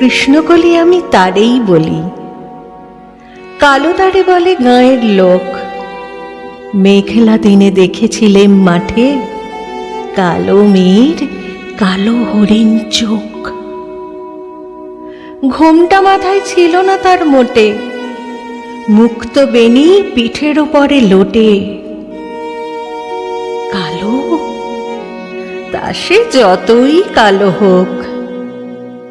কৃষ্ণকলি আমি তারেই বলি। কালো তারে বলে গাঁয়ের লোক, মেঘলা দিনে দেখেছিলেম মাঠে কালো মেয়ের কালো হরিণ চোখ। ঘোমটা মাথায় ছিল না তার মোটে, মুক্ত বেনি পিঠের ওপরে লোটে। কালো? তা সে যতই কালো হোক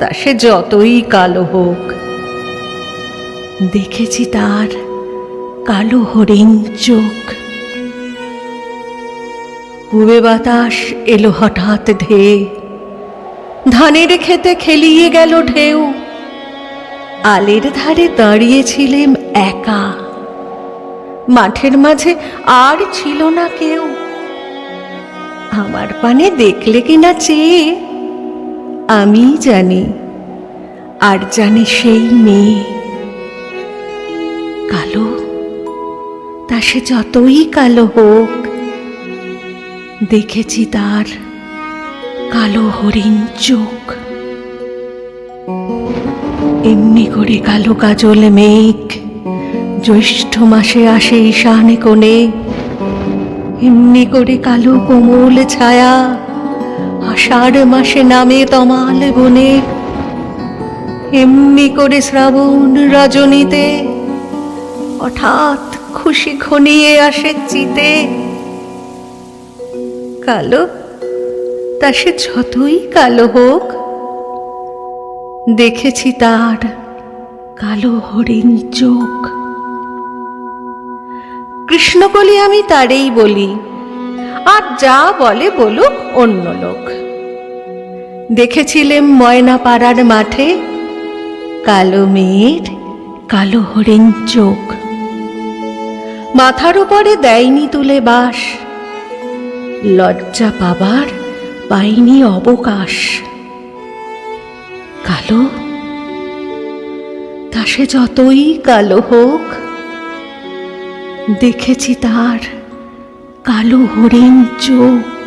তা সে যতই কালো হোক। দেখেছি তার কালো হরিণ চোখ। পুবে বাতাস এলো হঠাৎ ধেয়ে। ধানের খেতে খেলিয়ে গেল ঢেউ। আলের ধারে দাঁড়িয়েছিলেম একা। মাঠের মাঝে আর ছিল না কেউ। আমার পানে দেখলে কিনা চেয়ে আমি জানি, আর জানে সেই মেয়ে। কালো, তা সে যতই কালো হোক, দেখেছি তার কালো হরিণ চোখ। এমনি করে কালো কাজল মেঘ, জ্যৈষ্ঠ মাসে আসে ঈশানে কোণে। এমনি করে কালো কোমল ছায়া আষাঢ় মাসে নামে তমাল বনে। এমনি করে শ্রাবণ রজনীতে হঠাৎ খুশি ঘনিয়ে আসে চিতে। কালো, তা সে যতই কালো হোক, দেখেছি তার কালো হরিণ চোখ। কৃষ্ণকলি আমি তারেই বলি আর যা বলে বলুক অন্য লোক। দেখেছিলেম ময়না পাড়ার মাঠে কালো মেয়ের কালো হরিণ চোখ। মাথার উপরে দেয়নি তুলে বাস। লজ্জা পাবার পাইনি অবকাশ। কালো? তা সে যতই কালো হোক, দেখেছি তার কালো হরিণ চোখ